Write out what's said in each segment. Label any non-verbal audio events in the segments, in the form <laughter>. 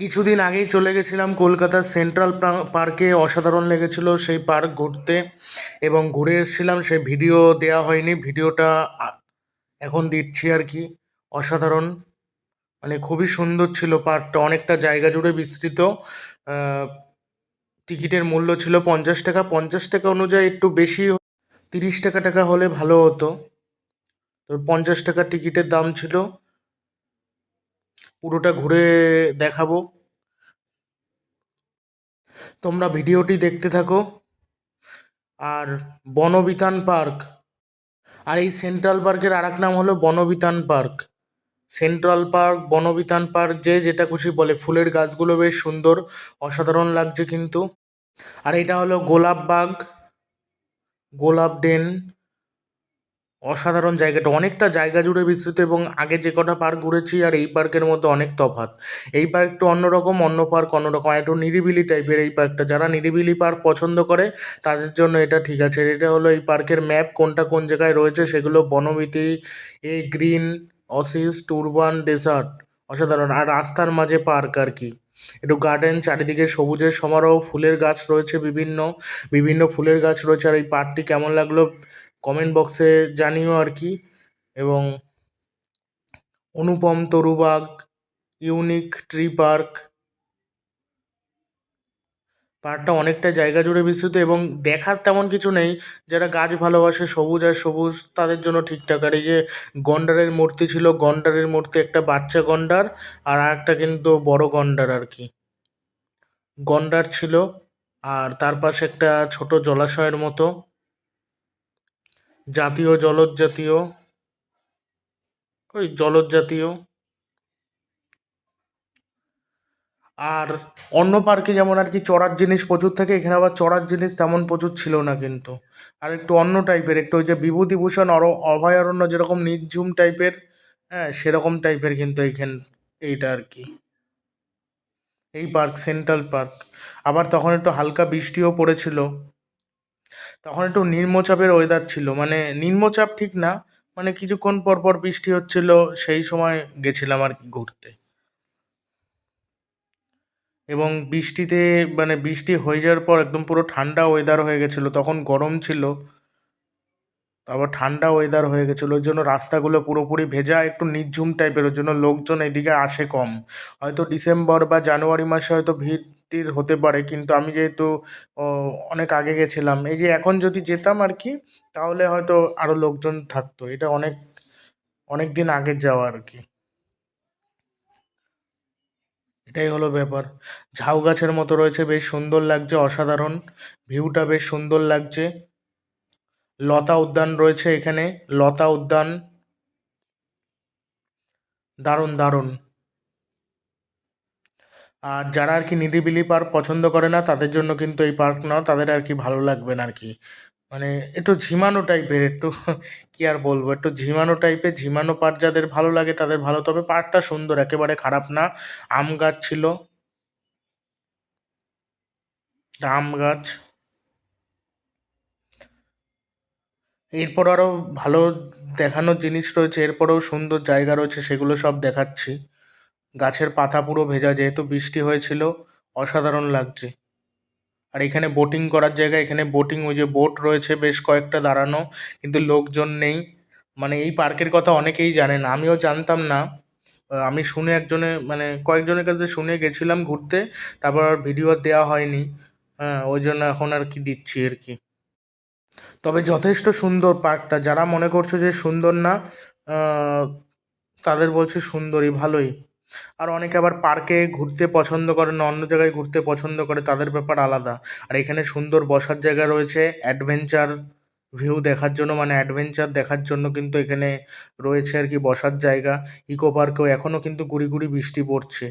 কিছুদিন আগেই চলে গেছিলাম কলকাতার সেন্ট্রাল পার্কে, অসাধারণ লেগেছিল সেই পার্ক ঘুরতে এবং ঘুরে এসেছিলাম সেই ভিডিও দেওয়া হয়নি, ভিডিওটা এখন দিচ্ছি আর কি, অসাধারণ। মানে খুবই সুন্দর ছিল পার্কটা, অনেকটা জায়গা জুড়ে বিস্তৃত টিকিটের মূল্য ছিল পঞ্চাশ টাকা পঞ্চাশ টাকা অনুযায়ী একটু বেশি, তিরিশ টাকা টাকা হলে ভালো হতো। তো পঞ্চাশ টাকা টিকিটের দাম ছিল। পুরোটা ঘুরে দেখাবো। তোমরা ভিডিওটি দেখতে থাকো। আর বনবিতান পার্ক। আর এই সেন্ট্রাল পার্কের আর নাম হলো Banabitan park. Central park, Banabitan park যে যেটা খুশি বলে। ফুলের গাছগুলো বেশ সুন্দর, অসাধারণ লাগছে কিন্তু। আর এটা হলো গোলাপ বাগ, গোলাপ ডেন। অসাধারণ জায়গাটা, অনেকটা জায়গা জুড়ে বিস্তৃত এবং আগে যে কটা পার্ক ঘুরেছি আর এই পার্কের মধ্যে অনেক তফাৎ। এই পার্কটা অন্যরকম অন্য পার্ক অন্যরকম একটু নিরিবিলি টাইপের এই পার্কটা। যারা নিরিবিলি পার্ক পছন্দ করে, তাদের জন্য এটা ঠিক আছে। এটা হলো এই পার্কের ম্যাপ, কোনটা কোন জায়গায় রয়েছে সেগুলো বনমিতি এ গ্রিন অসিস টুরবান ডেসার্ট অসাধারণ। আর রাস্তার মাঝে পার্ক আর কি। একটু গার্ডেন, চারিদিকে সবুজের সমারোহ, ফুলের গাছ রয়েছে বিভিন্ন বিভিন্ন ফুলের গাছ রয়েছে। আর এই পার্কটি কেমন লাগল কমেন্ট বক্সে জানিও আর কি। এবং Anupam Tarubag, unique tree park. পার্কটা অনেকটা জায়গা জুড়ে বিস্তৃত এবং দেখার তেমন কিছু নেই। যারা গাছ ভালোবাসে সবুজ আর সবুজ, তাদের জন্য ঠিকঠাক। আর এই যে গন্ডারের মূর্তি ছিল, গন্ডারের মূর্তি একটা বাচ্চা গন্ডার আর একটা কিন্তু বড় গন্ডার আর কি। গন্ডার ছিল আর তার পাশে একটা ছোট জলাশয়ের মতো। জাতীয় জলজ জাতীয়, ওই জলজ জাতীয়। আর অন্য পার্কে যেমন আর কি চড়ার জিনিস প্রচুর থাকে, এখানে আবার চড়ার জিনিস তেমন প্রচুর ছিল না কিন্তু। আর একটু অন্য টাইপের, একটু ওই যে বিভূতিভূষণ, অর, অভয়ারণ্য যেরকম নির্ঝুম টাইপের হ্যাঁ সেরকম টাইপের কিন্তু এইখান, এইটা আর কি। এই পার্ক, সেন্ট্রাল পার্ক। আবার তখন একটু হালকা বৃষ্টিও পড়েছিল। তখন একটু নিম্নচাপের ওয়েদার ছিল। মানে নিম্নচাপ ঠিক না মানে কিছুক্ষণ পর পর বৃষ্টি হচ্ছিল, সেই সময় গেছিলাম আর কি ঘুরতে। এবং বৃষ্টিতে মানে বৃষ্টি হয়ে যাওয়ার পর একদম পুরো ঠান্ডা ওয়েদার হয়ে গেছিল, তখন গরম ছিল। আবার ঠান্ডা ওয়েদার হয়ে গেছিল। ওই জন্য রাস্তাগুলো পুরোপুরি ভেজা, একটু নির্ঝুম টাইপের ওই জন্য লোকজন এদিকে আসে কম। হয়তো ডিসেম্বর বা জানুয়ারি মাসে হয়তো ভিড় টিড় হতে পারে, কিন্তু আমি যেহেতু অনেক আগে গেছিলাম। এই যে এখন যদি যেতাম আর কি, তাহলে হয়তো আরও লোকজন থাকতো। এটা অনেক অনেক দিন আগের যাওয়া আর কি। এটাই হলো ব্যাপার। ঝাউ গাছের মতো রয়েছে, বেশ সুন্দর লাগছে, অসাধারণ। ভিউটা বেশ সুন্দর লাগছে। লতা উদ্যান রয়েছে এখানে। লতা উদ্যান। দারুণ দারুণ। আর যারা আর কি নিরিবিলি পার্ক পছন্দ করে না, তাদের জন্য কিন্তু এই পার্ক না, তাদের আর কি ভালো লাগবে না আর কি। মানে একটু ঝিমানো টাইপের, একটু <laughs> কি আর বলব, একটু ঝিমানো টাইপের, ঝিমানো পার্ক যাদের ভালো লাগে তাদের ভালো। তবে পার্কটা সুন্দর, একেবারে খারাপ না। আম গাছ ছিল। আম গাছ। এরপর আরও ভালো দেখানোর জিনিস রয়েছে, এরপরেও সুন্দর জায়গা রয়েছে, সেগুলো সব দেখাচ্ছি। গাছের পাতা পুরো ভেজা, যেহেতু বৃষ্টি হয়েছিল, অসাধারণ লাগছে। আর এখানে বোটিং করার জায়গা, এখানে বোটিং ওই যে বোট রয়েছে বেশ কয়েকটা দাঁড়ানো, কিন্তু লোকজন নেই। মানে এই পার্কের কথা অনেকেই জানে না, আমিও জানতাম না। আমি শুনে একজনে মানে কয়েকজনের কাছে শুনে গেছিলাম ঘুরতে, তারপর ভিডিও দেওয়া হয়নি। হ্যাঁ ওই জন্য এখন আর কি দিচ্ছি আর কি। তবে যথেষ্ট সুন্দর পার্কটা। যারা মনে করছ যে সুন্দর না তাদের বলছে সুন্দরই, ভালোই। আর অনেকে আবার পার্কে ঘুরতে পছন্দ করে না, অন্য জায়গায় ঘুরতে পছন্দ করে, তাদের ব্যাপার আলাদা। আর এখানে সুন্দর বসার জায়গা রয়েছে অ্যাডভেঞ্চার ভিউ দেখার জন্য মানে অ্যাডভেঞ্চার দেখার জন্য কিন্তু এখানে রয়েছে আর কি বসার জায়গা। ইকো পার্কেও এখনও কিন্তু গুড়ি গুড়ি বৃষ্টি পড়ছে।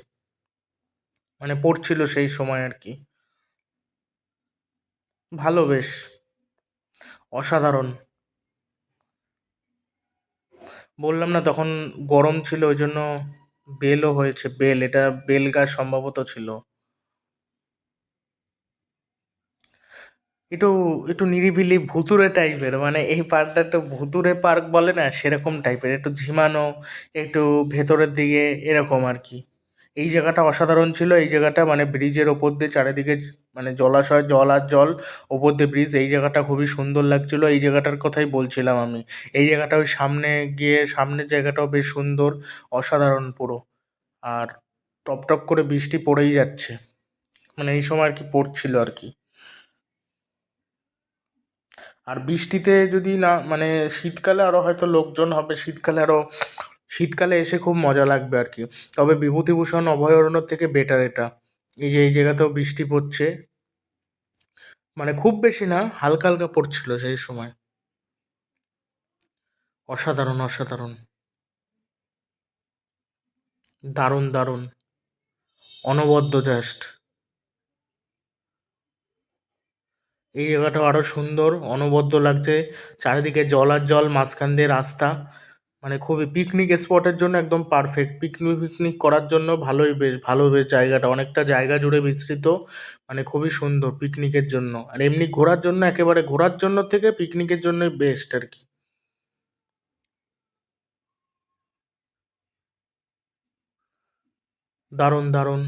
মানে পড়ছিল সেই সময় আর কি। ভালো বেশ। অসাধারণ। বললাম না তখন গরম ছিল ওই জন্য বেলও হয়েছে, বেল, এটা বেল গাছ সম্ভবত ছিল। একটু একটু নিরিবিলি ভুতুড়ে টাইপের মানে এই পার্কটা একটু ভুতুড়ে পার্ক বলে না, সেরকম টাইপের, একটু ঝিমানো, একটু ভেতরের দিকে এরকম আর কি। এই জায়গাটা অসাধারণ ছিল, এই জায়গাটা মানে ব্রিজের ওপর দিয়ে চারিদিকে মানে জলাশয়, জল আর জল ওপর দিয়ে ব্রিজ, এই জায়গাটা খুবই সুন্দর লাগছিল, এই জায়গাটার কথাই বলছিলাম আমি। এই জায়গাটা ওই সামনে গিয়ে, সামনের জায়গাটাও বেশ সুন্দর, অসাধারণ পুরো। আর টপ টপ করে বৃষ্টি পড়েই যাচ্ছে। মানে এই সময় আর কি পড়ছিল আর কি। আর বৃষ্টিতে যদি না মানে শীতকালে আরও হয়তো লোকজন হবে, শীতকালে আরও শীতকালে এসে খুব মজা লাগবে আর কি। তবে বিভূতিভূষণ অভয়ারণ্য থেকে বেটার এটা। এই যে, এই জায়গাতেও বৃষ্টি পড়ছে। মানে খুব বেশি না, হালকা হালকা পড়ছিল সেই সময়। অসাধারণ অসাধারণ। দারুণ দারুণ। অনবদ্য জাস্ট এই জায়গাটাও আরও সুন্দর, অনবদ্য লাগছে। চারিদিকে জল আর জল, মাঝখান দিয়ে রাস্তা। মানে খুবই পিকনিক স্পটের জন্য একদম পারফেক্ট পিকনিক পিকনিক করার জন্য ভালোই বেশ, ভালো বেশ জায়গাটা। অনেকটা জায়গা জুড়ে বিস্তৃত মানে খুবই সুন্দর পিকনিকের জন্য। আর এমনি ঘোরার জন্য, একেবারে ঘোরার জন্য থেকে পিকনিকের জন্যই বেস্ট আর কি। দারুণ দারুণ।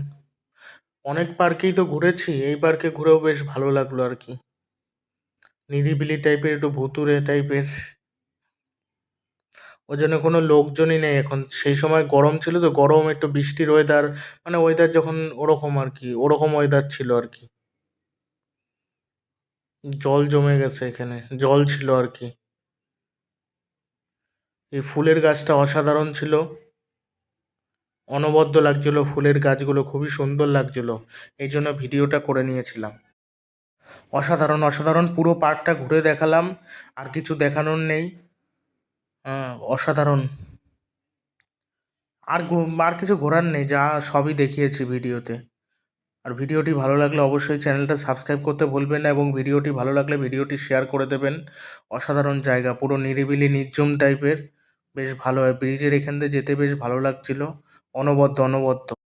অনেক পার্কেই তো ঘুরেছি, এই পার্কে ঘুরেও বেশ ভালো লাগল আর কি। নিরিবিলি টাইপের একটু ভুতুরে টাইপের ওই জন্য কোনো লোকজনই নেই এখন। সেই সময় গরম ছিল তো, গরম একটু বৃষ্টির ওয়েদার মানে ওয়েদার যখন ওরকম আর কি, ওরকম ওয়েদার ছিল আর কি। জল জমে গেছে এখানে, জল ছিল আর কি। এই ফুলের গাছটা অসাধারণ ছিল। অনবদ্য লাগছিল ফুলের গাছগুলো, খুবই সুন্দর লাগছিল। এই জন্য ভিডিওটা করে নিয়েছিলাম। অসাধারণ অসাধারণ পুরো পার্কটা ঘুরে দেখালাম, আর কিছু দেখানোর নেই। অসাধারণ। আর আর কিছু ঘোরার নেই, যা সবই দেখিয়েছি ভিডিওতে। আর ভিডিওটি ভালো লাগলে অবশ্যই চ্যানেলটা সাবস্ক্রাইব করতে ভুলবেন না এবং ভিডিওটি ভালো লাগলে ভিডিওটি শেয়ার করে দেবেন। অসাধারণ জায়গা, পুরো নিরিবিলি নির্জম টাইপের বেশ ভালো হয় ব্রিজের এখান দিয়ে যেতে বেশ ভালো লাগছিল। অনবদ্য অনবদ্য।